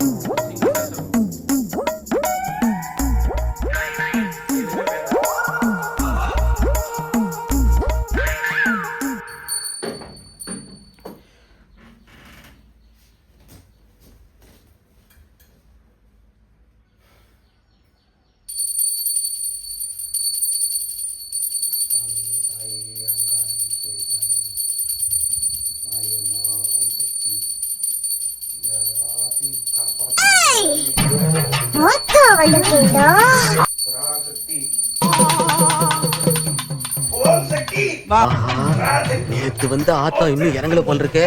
Woo! நேத்து வந்து ஆத்தம் இன்னும் இறங்கல போல் இருக்கே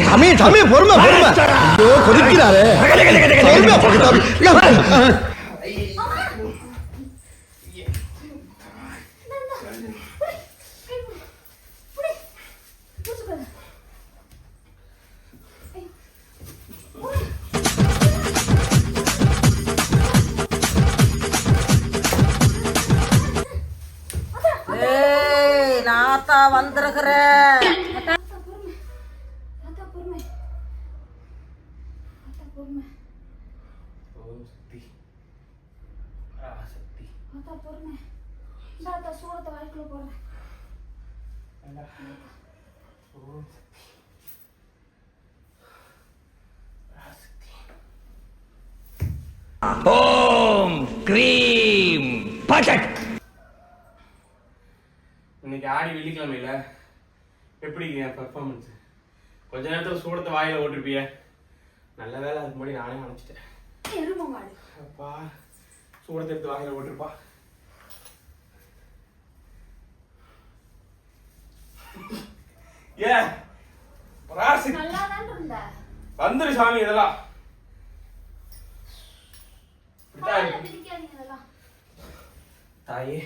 சாமி சாமி பொறுமை பொறுமை ஐயோ கொதிக்கிறாரு நாத்தா வந்திருக்கிறேன் அத்தா பொறுமை அத்தா பொறுமை ஓம் சக்தி பராசக்தி அத்தா பொறுமை இந்த அத்தா சூடத்தை வாய்க்குள்ள போடுறேன் ஓம் சக்தி ஓம் கிரீம் பட்டக் இன்னைக்கு ஆடி வெள்ளிக்கிழமையில எப்படி என் பர்ஃபார்மன்ஸ் கொஞ்ச நேரத்துல சூடத்தை வாயில ஓட்டிருப்பிய. நல்ல வேலை அதுக்கு முன்னாடி நானே அனுப்பிச்சிட்டேன் அப்பா சூடத்தை எடுத்து வாயில ஓட்டிருப்பா ஏ பராசக்தி நல்லா தான் இருந்த. வந்துரு சாமி இதெல்லாம். தாயே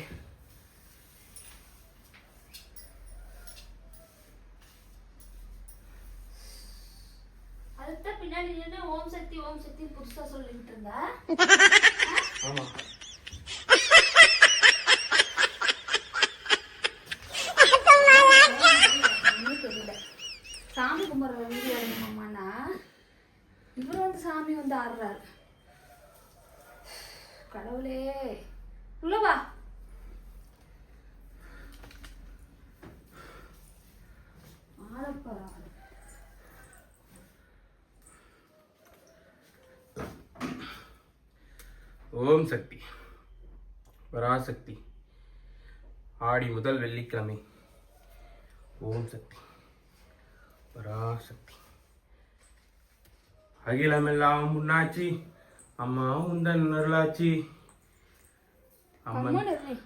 அதுக்கு பின்னாடி நின்று ஓம் சக்தி ஓம் சக்தி புதுசா சொல்லிட்டு இருந்த? ஆமா. சாமி கும்பிட்ற வீடியோ எடுக்கணுமானா இவர் வந்து சாமி வந்து ஆடுறாரு. கடவுளே. உள்ள ஓம் சக்தி. பராசக்தி. ஆடி முதல் வெள்ளிக்கிழமை. ஓம் சக்தி. பராசக்தி. அகிலமெல்லாம் முன்னாச்சி அம்மா உந்தன் அருளாச்சி. அம்மன்